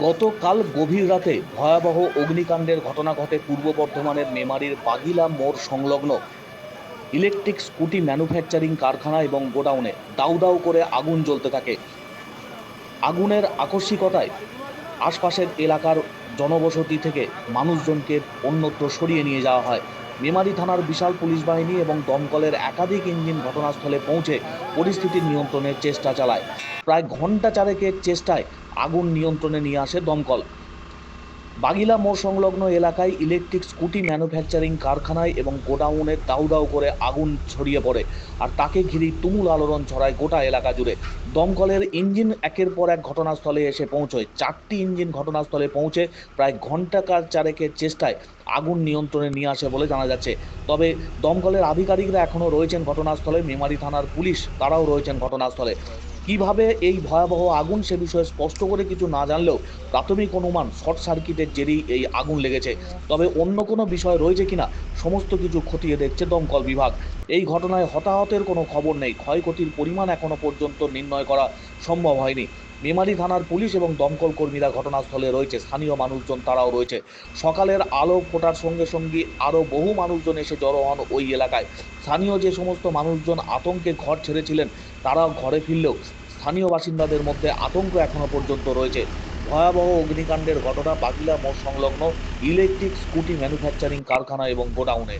গতকাল গভীর রাতে ভয়াবহ অগ্নিকাণ্ডের ঘটনা ঘটে পূর্ব বর্ধমানের মেমারির বাগিলা মোড় সংলগ্ন ইলেকট্রিক স্কুটি ম্যানুফ্যাকচারিং কারখানা এবং গোডাউনে দাউ দাউ করে আগুন জ্বলতে থাকে। আগুনের আকস্মিকতায় আশপাশের এলাকার জনবসতি থেকে মানুষজনকে অন্যত্র সরিয়ে নিয়ে যাওয়া হয়। মেমারি থানার বিশাল পুলিশ বাহিনী এবং দমকলের একাধিক ইঞ্জিন ঘটনাস্থলে পৌঁছে পরিস্থিতি নিয়ন্ত্রণের চেষ্টা চালায়। প্রায় ঘণ্টা চারেকের চেষ্টায় আগুন নিয়ন্ত্রণে নিয়ে আসে দমকল। বাগিলা মোড় সংলগ্ন এলাকায় ইলেকট্রিক স্কুটি ম্যানুফ্যাকচারিং কারখানায় এবং গোডাউনে দাউ দাউ করে আগুন ছড়িয়ে পড়ে আর তাকে ঘিরেই তুমুল আলোড়ন ছড়ায় গোটা এলাকা জুড়ে। দমকলের ইঞ্জিন একের পর এক ঘটনাস্থলে এসে পৌঁছয়। চারটি ইঞ্জিন ঘটনাস্থলে পৌঁছে প্রায় ঘণ্টা কার চারেকের চেষ্টায় আগুন নিয়ন্ত্রণে নিয়ে আসে বলে জানা যাচ্ছে। তবে দমকলের আধিকারিকরা এখনও রয়েছেন ঘটনাস্থলে। মেমারি থানার পুলিশ, তারাও রয়েছেন ঘটনাস্থলে। কীভাবে এই ভয়াবহ আগুন সে বিষয়ে স্পষ্ট করে কিছু না জানলেও প্রাথমিক অনুমান শর্ট সার্কিটের জেরেই এই আগুন লেগেছে। তবে অন্য কোনো বিষয় রয়েছে কিনা, সমস্ত কিছু খতিয়ে দেখছে দমকল বিভাগ। এই ঘটনায় হতাহতের কোনো খবর নেই। ক্ষয়ক্ষতির পরিমাণ এখনও পর্যন্ত নির্ণয় করা সম্ভব হয়নি। মেমারি থানার পুলিশ এবং দমকল কর্মীরা ঘটনাস্থলে রয়েছে। স্থানীয় মানুষজন তারাও রয়েছে। সকালের আলো ফোটার সঙ্গে সঙ্গে আরও বহু মানুষজন এসে জড়ো হন ওই এলাকায়। স্থানীয় যে সমস্ত মানুষজন আতঙ্কে ঘর ছেড়েছিলেন, তারাও ঘরে ফিরলেও স্থানীয় বাসিন্দাদের মধ্যে আতঙ্ক এখনও পর্যন্ত রয়েছে। ভয়াবহ অগ্নিকাণ্ডের ঘটনা বাগিলা মোড় সংলগ্ন ইলেকট্রিক স্কুটি ম্যানুফ্যাকচারিং কারখানা এবং গোডাউনে।